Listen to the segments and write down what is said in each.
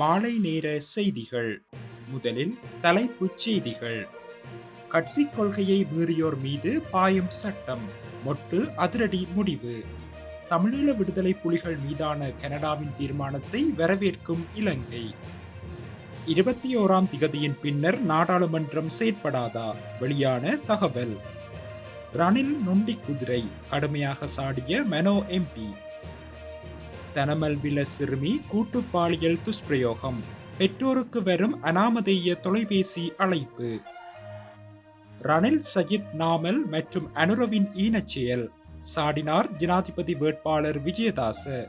மாலை நேர செய்திகள். முதலில் தலைப்புச் செய்திகள். கட்சி கொள்கையை மீறியோர் மீது பாயும் சட்டம். மொட்டு அதிரடி முடிவு. தமிழீழ விடுதலை புலிகள் மீதான கனடாவின் தீர்மானத்தை வரவேற்கும் இலங்கை. இருபத்தி ஓராம் திகதியின் பின்னர் நாடாளுமன்றம் செயற்படாதா? வெளியான தகவல். ரணில் நொண்டி குதிரை கடுமையாக சாடிய மெனோ எம்பி. தனமல்வில சிறுமி கூட்டு பாலியல் துஷ்பிரயோகம். பெற்றோருக்கு வரும் அனாமதேய தொலைபேசி அழைப்பு. ரணில் சஜித் நாமல் மற்றும் அனுரவின் ஈனச்செயல். சாடினார் ஜனாதிபதி வேட்பாளர் விஜயதாச.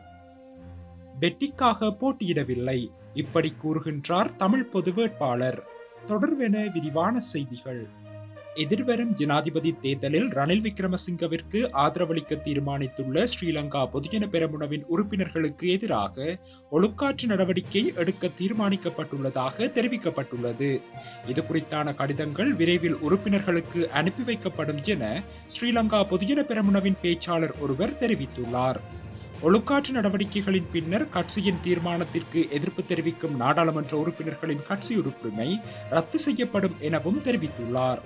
வெற்றிக்காக போட்டியிடவில்லை. இப்படி கூறுகின்றார் தமிழ் பொது வேட்பாளர். தொடர்வென விரிவான செய்திகள். எதிர்வரும் ஜனாதிபதி தேர்தலில் ரணில் விக்ரமசிங்கவிற்கு ஆதரவளிக்க தீர்மானித்துள்ள ஸ்ரீலங்கா பொதுஜன பெரமுனவின் உறுப்பினர்களுக்கு எதிராக ஒழுக்காற்று நடவடிக்கை எடுக்க தீர்மானிக்கப்பட்டுள்ளதாக தெரிவிக்கப்பட்டுள்ளது. இது குறித்தான கடிதங்கள் விரைவில் உறுப்பினர்களுக்கு அனுப்பி வைக்கப்படும் என ஸ்ரீலங்கா பொதுஜன பெரமுனவின் பேச்சாளர் ஒருவர் தெரிவித்துள்ளார். ஒழுக்காற்று நடவடிக்கைகளின் பின்னர் கட்சியின் தீர்மானத்திற்கு எதிர்ப்பு தெரிவிக்கும் நாடாளுமன்ற உறுப்பினர்களின் கட்சி உறுப்புரிமை ரத்து செய்யப்படும் எனவும் தெரிவித்துள்ளார்.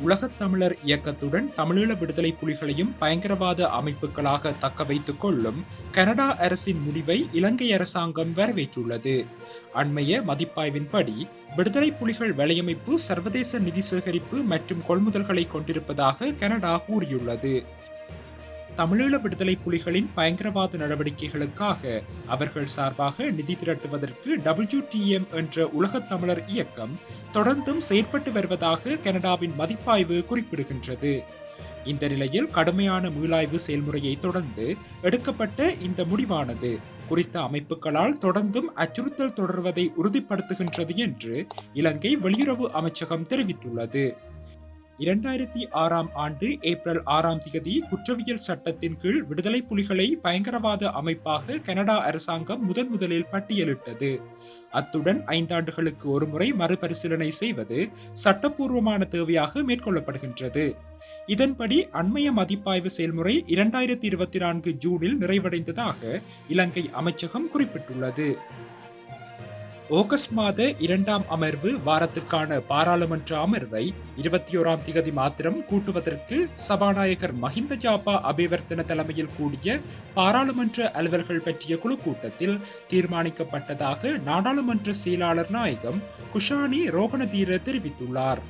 உலகத் தமிழர் இயக்கத்துடன் தமிழீழ விடுதலை புலிகளையும் பயங்கரவாத அமைப்புகளாக தக்க வைத்துக் கொள்ளும் கனடா அரசின் முடிவை இலங்கை அரசாங்கம் வரவேற்றுள்ளது. அண்மைய மதிப்பாய்வின்படி விடுதலை புலிகள் வலையமைப்பு சர்வதேச நிதி சேகரிப்பு மற்றும் கொள்முதல்களை கொண்டிருப்பதாக கனடா கூறியுள்ளது. தமிழீழ விடுதலை புலிகளின் பயங்கரவாத நடவடிக்கைகளுக்காக அவர்கள் சார்பாக நிதி திரட்டுவதற்கு டபிள்யூடிஎம் என்ற உலகத் தமிழர் இயக்கம் தொடர்ந்தும் செயற்பட்டு வருவதாக கனடாவின் மதிப்பாய்வு குறிப்பிடுகின்றது. இந்த நிலையில் கடுமையான மீளாய்வு செயல்முறையை தொடர்ந்து எடுக்கப்பட்ட இந்த முடிவானது. குறித்த அமைப்புகளால் தொடர்ந்தும் அச்சுறுத்தல் தொடர்வதை உறுதிப்படுத்துகின்றது என்று இலங்கை வெளியுறவு அமைச்சகம் தெரிவித்துள்ளது. இரண்டாயிரத்தி ஆறாம் ஆண்டு ஏப்ரல் ஆறாம் தேதி குற்றவியல் சட்டத்தின் கீழ் விடுதலை புலிகளை பயங்கரவாத அமைப்பாக கனடா அரசாங்கம் முதன் முதலில் பட்டியலிட்டது. அத்துடன் ஐந்தாண்டுகளுக்கு ஒருமுறை மறுபரிசீலனை செய்வது சட்டப்பூர்வமான தேவையாக மேற்கொள்ளப்படுகின்றது. இதன்படி அண்மைய மதிப்பாய்வு செயல்முறை இரண்டாயிரத்தி இருபத்தி நான்கு ஜூனில் நிறைவடைந்ததாக இலங்கை அமைச்சகம் குறிப்பிட்டுள்ளது. ஆகஸ்ட் மாத இரண்டாம் அமர்வு வாரத்துக்கான பாராளுமன்ற அமர்வை இருபத்தி ஓராம் திகதி மாத்திரம் கூட்டுவதற்கு சபாநாயகர் மஹிந்த ஜாபா அபிவர்த்தன தலைமையில் கூடிய பாராளுமன்ற அலுவல்கள் பற்றிய குழு கூட்டத்தில் தீர்மானிக்கப்பட்டதாக நாடாளுமன்ற செயலாளர் நாயகம் குஷானி ரோகணதீர தெரிவித்துள்ளார்.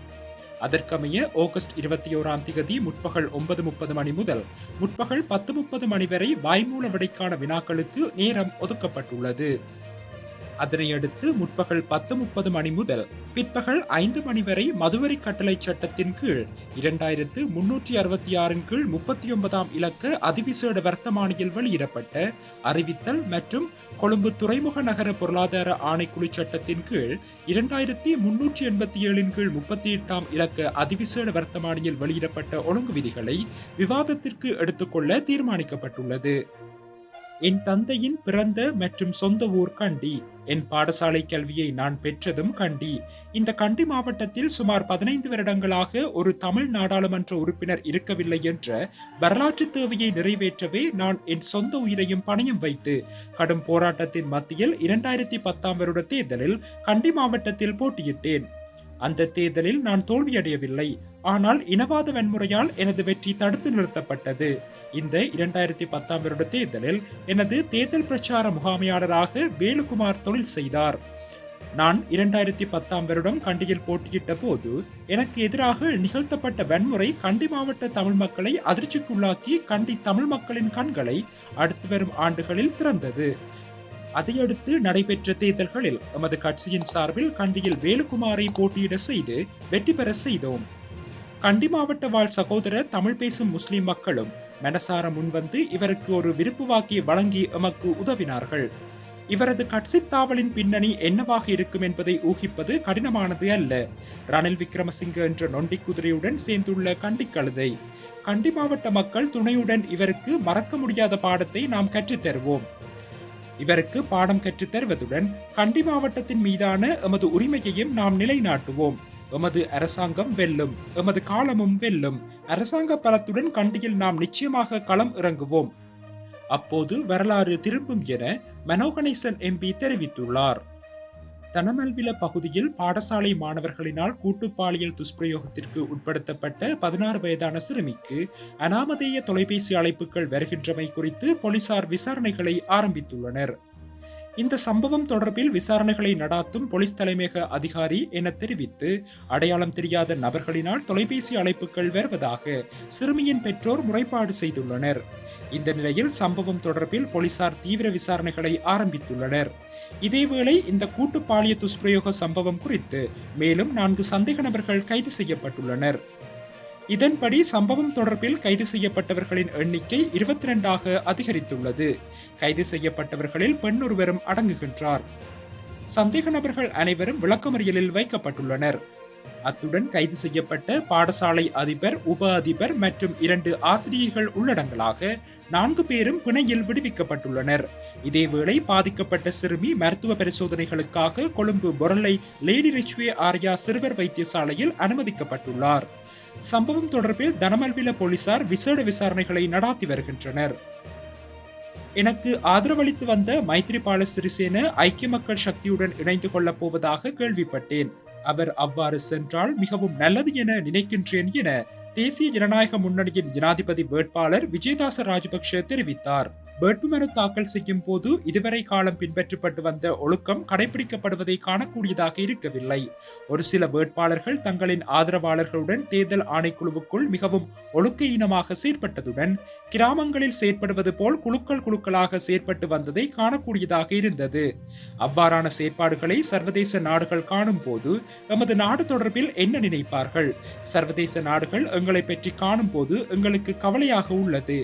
அதற்கமைய ஆகஸ்ட் இருபத்தி ஓராம் திகதி முற்பகல் ஒன்பது முப்பது மணி முதல் முற்பகல் பத்து முப்பது மணி வரை வாய்மூல விடைக்கான வினாக்களுக்கு நேரம் ஒதுக்கப்பட்டுள்ளது. அதனையடுத்து முற்பகல் பத்து முப்பது மணி முதல் பிற்பகல் ஐந்து மணி வரை மதுவரி கட்டளை சட்டத்தின் கீழ் இரண்டாயிரத்து முன்னூற்றி அறுபத்தி ஆறின் கீழ் முப்பத்தி ஒன்பதாம் இலக்க அதிவிசேட வர்த்தமானியில் வெளியிடப்பட்ட அறிவித்தல் மற்றும் கொழும்பு துறைமுக நகர பொருளாதார ஆணைக்குழு சட்டத்தின் கீழ் இரண்டாயிரத்தி முன்னூற்றி எண்பத்தி ஏழின் கீழ் முப்பத்தி எட்டாம் இலக்க அதிவிசேட வர்த்தமானியில் வெளியிடப்பட்ட ஒழுங்கு விதிகளை விவாதத்திற்கு எடுத்துக்கொள்ள தீர்மானிக்கப்பட்டுள்ளது. என் தந்தையின் பிறந்த மற்றும் சொந்த ஊர் கண்டி. என் பாடசாலை கல்வியை நான் பெற்றதும் கண்டி. இந்த கண்டி மாவட்டத்தில் சுமார் பதினைந்து வருடங்களாக ஒரு தமிழ் நாடாளுமன்ற உறுப்பினர் இருக்கவில்லை என்ற வரலாற்று தேவையை நிறைவேற்றவே நான் என் சொந்த உயிரையும் பணயம் வைத்து கடும் போராட்டத்தின் மத்தியில் இரண்டாயிரத்தி பத்தாம் வருட தேர்தலில் கண்டி மாவட்டத்தில் போட்டியிட்டேன். அந்த தேர்தலில் நான் தோல்வியடையவில்லை. ஆனால் இனவாத வன்முறையால் எனது வெற்றி தடுத்து நிறுத்தப்பட்டது. இந்த இரண்டாயிரத்தி பத்தாம் வருட தேர்தலில் எனது தேர்தல் பிரச்சார முகாமையாளராக வேலுகுமார் தொழில் செய்தார். நான் இரண்டாயிரத்தி பத்தாம் வருடம் கண்டியில் போட்டியிட்ட போது எனக்கு எதிராக நிகழ்த்தப்பட்ட வன்முறை கண்டி மாவட்ட தமிழ் மக்களை அதிர்ச்சிக்குள்ளாக்கி கண்டி தமிழ் மக்களின் கண்களை அடுத்து வரும் ஆண்டுகளில் திறந்தது. அதையடுத்து நடைபெற்ற தேர்தல்களில் எமது கட்சியின் சார்பில் கண்டியில் வேலுகுமாரை போட்டியிட செய்து வெற்றி பெற செய்தோம். கண்டி மாவட்ட வாழ் சகோதர தமிழ் பேசும் முஸ்லிம் மக்களும் மனசார முன்வந்து இவருக்கு ஒரு விருப்பு வாக்கி வழங்கி எமக்கு உதவினார்கள். இவரது கட்சித்தாவலின் பின்னணி என்னவாக இருக்கும் என்பதை ஊகிப்பது கடினமானது அல்ல. ரணில் விக்ரமசிங்க என்ற நொண்டி குதிரையுடன் சேர்ந்துள்ள கண்டி கழுதை. கண்டி மாவட்ட மக்கள் துணையுடன் இவருக்கு மறக்க முடியாத பாடத்தை நாம் கற்றுத்தருவோம். இவருக்கு பாடம் கற்றுத் தருவதுடன் கண்டி மாவட்டத்தின் மீதான எமது உரிமையையும் நாம் நிலைநாட்டுவோம். எமது அரசாங்கம் வெல்லும் எமது காலமும் வெல்லும். அரசாங்க பலத்துடன் கண்டியில் நாம் நிச்சயமாக களம் இறங்குவோம். அப்போது வரலாறு திரும்பும் என மனோகணேசன் எம்பி தெரிவித்துள்ளார். தனமல்வில பகுதியில் பாடசாலை மாணவர்களினால் கூட்டுப்பாலியல் துஷ்பிரயோகத்திற்கு உட்படுத்தப்பட்ட பதினாறு வயதான சிறுமிக்கு அனாமதேய தொலைபேசி அழைப்புகள் வருகின்றமை குறித்து போலீசார் விசாரணைகளை ஆரம்பித்துள்ளனர். இந்த சம்பவம் தொடர்பில் விசாரணைகளை நடாத்தும் போலீஸ் தலைமையக அதிகாரி என தெரிவித்து அடையாளம் தெரியாத நபர்களினால் தொலைபேசி அழைப்புகள் வருவதாக சிறுமியின் பெற்றோர் முறைப்பாடு செய்துள்ளனர். இந்த நிலையில் சம்பவம் தொடர்பில் போலீசார் தீவிர விசாரணைகளை ஆரம்பித்துள்ளனர். இதேவேளை இந்த கூட்டு பாலிய துஷ்பிரயோக சம்பவம் குறித்து மேலும் நான்கு சந்தேக நபர்கள் கைது செய்யப்பட்டுள்ளனர். இதன்படி சம்பவம் தொடர்பில் கைது செய்யப்பட்டவர்களின் எண்ணிக்கை இருபத்தி ரெண்டாக அதிகரித்துள்ளது. கைது செய்யப்பட்டவர்களில் பெண் ஒருவரும் அடங்குகின்றார். சந்தேக நபர்கள் அனைவரும் விளக்கமறியலில் வைக்கப்பட்டுள்ளனர். அத்துடன் கைது செய்யப்பட்ட பாடசாலை அதிபர் உப அதிபர் மற்றும் இரண்டு ஆசிரியர்கள் உள்ளடங்கலாக நான்கு பேரும் பிணையில் விடுவிக்கப்பட்டுள்ளனர். இதேவேளை பாதிக்கப்பட்ட சிறுமி மருத்துவ பரிசோதனைகளுக்காக கொழும்பு பொருளை லேடி ரிச்வே ஆர்யா சிறுவர் வைத்தியசாலையில் அனுமதிக்கப்பட்டுள்ளார். சம்பவம் தொடர்பில் தனமல்வில போலீசார் விசேட விசாரணைகளை நடாத்தி வருகின்றனர். எனக்கு ஆதரவளித்து வந்த மைத்ரிபால சிறிசேன ஐக்கிய மக்கள் சக்தியுடன் இணைந்து கொள்ளப் போவதாக கேள்விப்பட்டேன். அவர் அவ்வாறு சென்றால் மிகவும் நல்லது என நினைக்கின்றேன் என தேசிய ஜனநாயக முன்னணியின் ஜனாதிபதி வேட்பாளர் விஜயதாச ராஜபக்ஷ தெரிவித்தார். வேட்புமனு தாக்கல் செய்யும் போது இதுவரை காலம் பின்பற்றப்பட்டு வந்த ஒழுக்கம் கடைபிடிக்கப்படுவதை காணக்கூடியதாக இருக்கவில்லை. ஒரு சில வேட்பாளர்கள் தங்களின் ஆதரவாளர்களுடன் தேர்தல் ஆணைக்குழுவுக்குள் மிகவும் ஒழுக்க இனமாக செயற்பட்டதுடன் கிராமங்களில் செயற்படுவது போல் குழுக்கள் குழுக்களாக செயற்பட்டு வந்ததை காணக்கூடியதாக இருந்தது. அவ்வாறான செயற்பாடுகளை சர்வதேச நாடுகள் காணும் போது எமது நாடு தொடர்பில் என்ன நினைப்பார்கள்? சர்வதேச நாடுகள் எங்களை பற்றி காணும் போது எங்களுக்கு கவலையாக உள்ளது.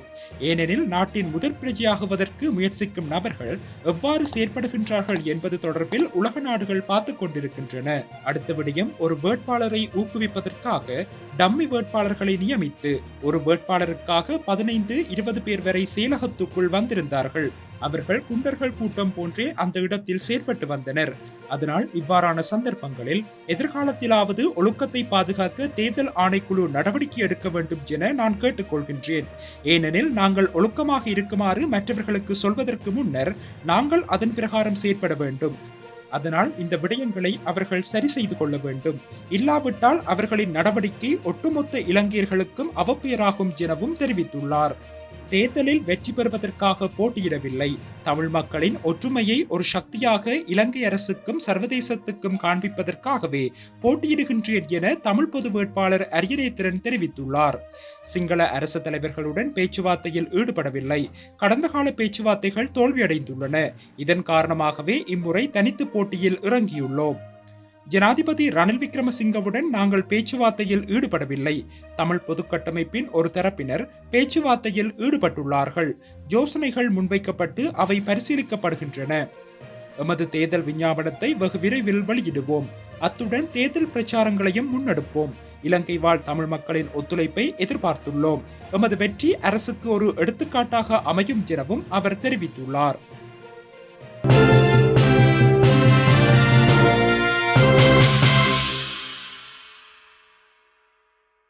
ஏனெனில் நாட்டின் முதற் பிரஜையாகுவதற்கு முயற்சிக்கும் நபர்கள் எவ்வாறு செயற்படுகின்றார்கள் என்பது தொடர்பில் உலக நாடுகள் பார்த்துக் கொண்டிருக்கின்றன. அடுத்த விடயம் ஒரு வேட்பாளரை ஊக்குவிப்பதற்காக டம்மி வேட்பாளர்களை நியமித்து ஒரு வேட்பாளருக்காக பதினைந்து இருபது பேர் வரை செயலகத்துக்குள் வந்திருந்தார்கள். அவர்கள் குண்டர்கள் கூட்டம் போன்றே அந்த இடத்தில் செயற்பட்டு வந்தனர். அதனால் இவ்வாறான சந்தர்ப்பங்களில் எதிர்காலத்திலாவது ஒழுக்கத்தை பாதுகாக்க தேர்தல் ஆணைக்குழு நடவடிக்கை எடுக்க வேண்டும் என நான் கேட்டுக்கொள்கின்றேன். ஏனெனில் நாங்கள் ஒழுக்கமாக இருக்குமாறு மற்றவர்களுக்கு சொல்வதற்கு முன்னர் நாங்கள் அதன் பிரகாரம் செயற்பட வேண்டும். அதனால் இந்த விடயங்களை அவர்கள் சரி செய்து கொள்ள வேண்டும். இல்லாவிட்டால் அவர்களின் நடவடிக்கை ஒட்டுமொத்த இலங்கையர்களுக்கும் அவப்பெயராகும் எனவும் தெரிவித்துள்ளார். தேர்தலில் வெற்றி பெறுவதற்காக போட்டியிடவில்லை. தமிழ் மக்களின் ஒற்றுமையை ஒரு சக்தியாக இலங்கை அரசுக்கும் சர்வதேசத்துக்கும் காண்பிப்பதற்காகவே போட்டியிடுகின்றேன் என தமிழ் பொது வேட்பாளர் அரியநேத்திரன் தெரிவித்துள்ளார். சிங்கள அரசு தலைவர்களுடன் பேச்சுவார்த்தையில் ஈடுபடவில்லை. கடந்த கால பேச்சுவார்த்தைகள் தோல்வியடைந்துள்ளன. இதன் காரணமாகவே இம்முறை தனித்து போட்டியில் இறங்கியுள்ளோம். ஜனாதிபதி ரணில் விக்ரமசிங்கவுடன் நாங்கள் பேச்சுவார்த்தையில் ஈடுபடவில்லை. தமிழ் பொதுக்கட்டமைப்பின் ஒரு தரப்பினர் பேச்சுவார்த்தையில் ஈடுபட்டுள்ளார்கள். யோசனைகள் முன்வைக்கப்பட்டு அவை பரிசீலிக்கப்படுகின்றன. எமது தேர்தல் விஞ்ஞாபனத்தை வெகு விரைவில் வெளியிடுவோம். அத்துடன் தேர்தல் பிரச்சாரங்களையும் முன்னெடுப்போம். இலங்கை வாழ் தமிழ் மக்களின் ஒத்துழைப்பை எதிர்பார்த்துள்ளோம். எமது வெற்றி அரசுக்கு ஒரு எடுத்துக்காட்டாக அமையும் எனவும் அவர் தெரிவித்துள்ளார்.